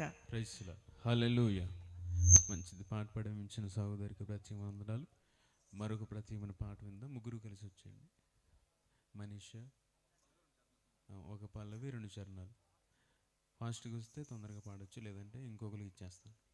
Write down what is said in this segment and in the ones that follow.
గాక. హల్లెలూయా మంచిది పాట పడమించిన సహోదరికి ప్రత్యేక వందనాలు. మరొక ప్రత్యేకమైన పాట విందాం. ముగ్గురు కలిసి వచ్చేయండి. మనీష ఒక పల్లవి రెండు చరణాలు. ఫాస్ట్గా వస్తే తొందరగా పాడొచ్చు లేదంటే ఇంకొకరికి ఇచ్చేస్తాను.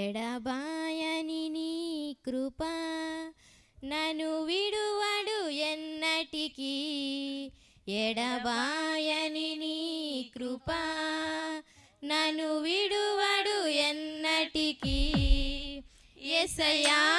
ఎడబాయని నీ కృప నను విడువడు ఎన్ ఎన్నటికీ ఎడబాయని నీ కృప నన్ను విడువడు ఎన్నటికీ. ఎసయా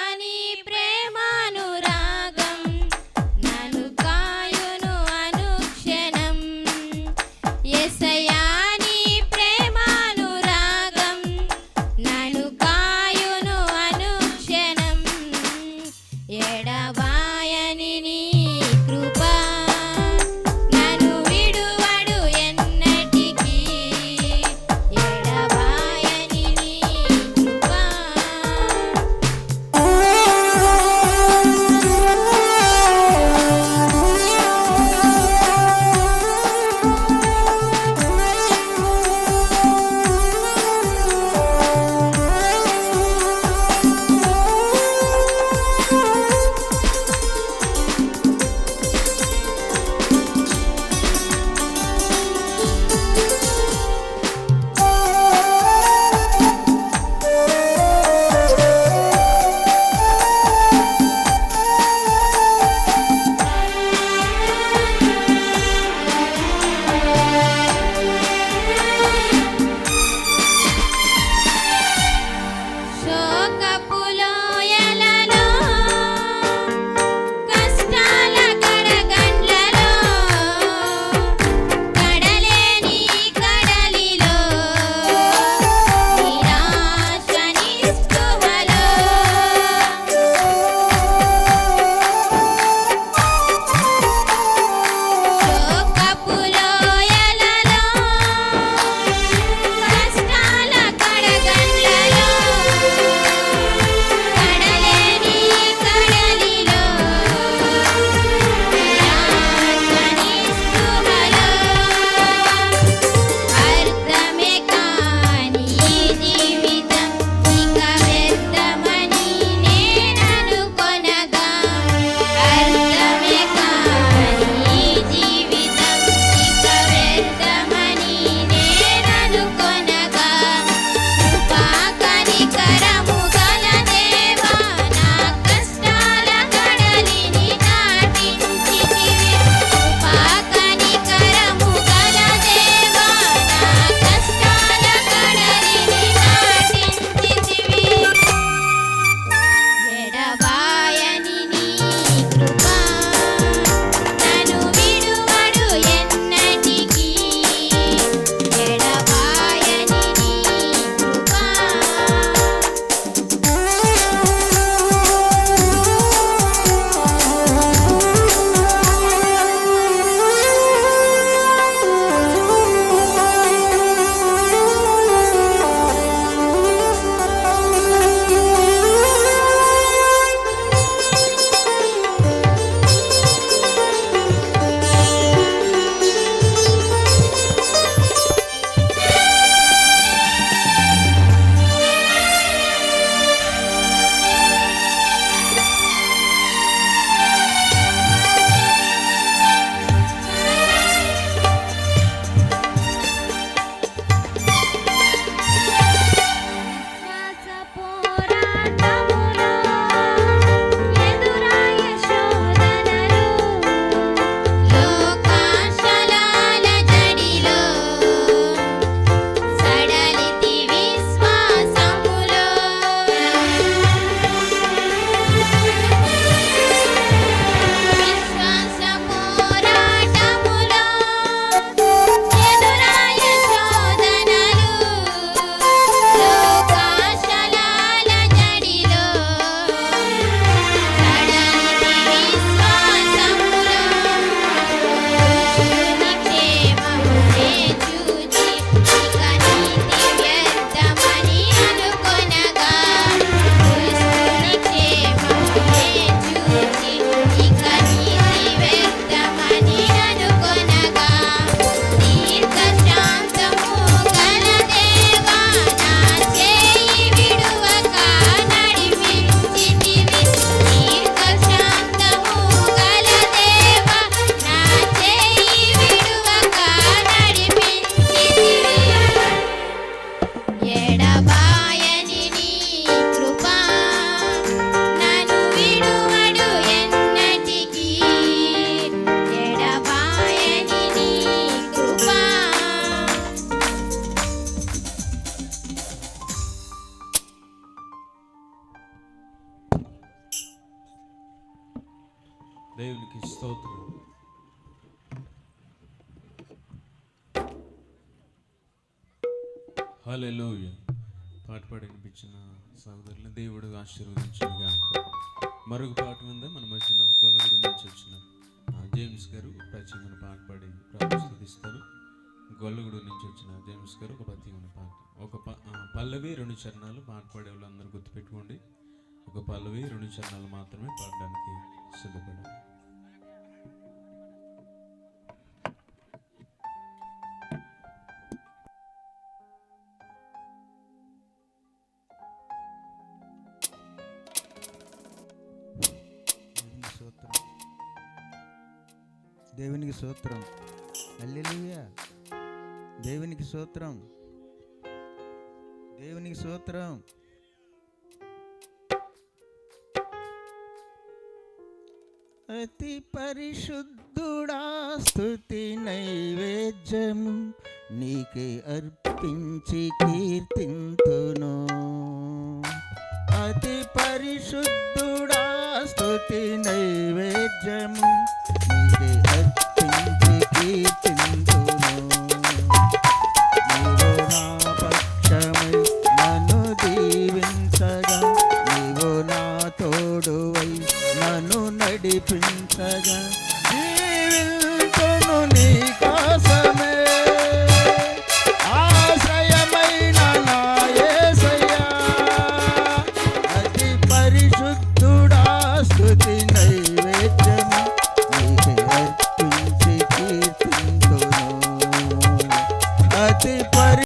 దేవునికి స్తోత్రం. హలో పాట పాడనిపించిన సహోదరుని దేవుడు ఆశీర్వదించిన మరొక పాట ఉందా మన మధ్యన గొల్లగుడి నుంచి వచ్చిన జేమ్స్ గారు ప్రత్యేకమైన పాట పాడి ప్రార్థిస్తారు గొల్లగుడి నుంచి వచ్చిన జేమ్స్ గారు ఒక ప్రత్యేకమైన పాట. ఒక పల్లవి రెండు చరణాలు పాట పాడే వాళ్ళందరూ గుర్తుపెట్టుకోండి. ఒక పల్లవి రెండు చరణాలు మాత్రమే పాడడానికి సిద్ధపడాలి. దేవునికి స్తోత్రం. దేవునికి స్తోత్రం. హల్లెలూయా. దేవునికి స్తోత్రం. దేవునికి స్తోత్రం. అతి పరిశుద్ధుడా స్థుతి నైవేద్యము నీకే అర్పించి కీర్తింతును. అతి పరిశుద్ధుడా స్తుతి నైవేద్యము నీకే అర్పించి కీర్తింతును నీవు నా పక్షమై నన్ను దీవించగా నీవు నా తోడువై నన్ను నడిపించగా. జీవించును నీ కోసమే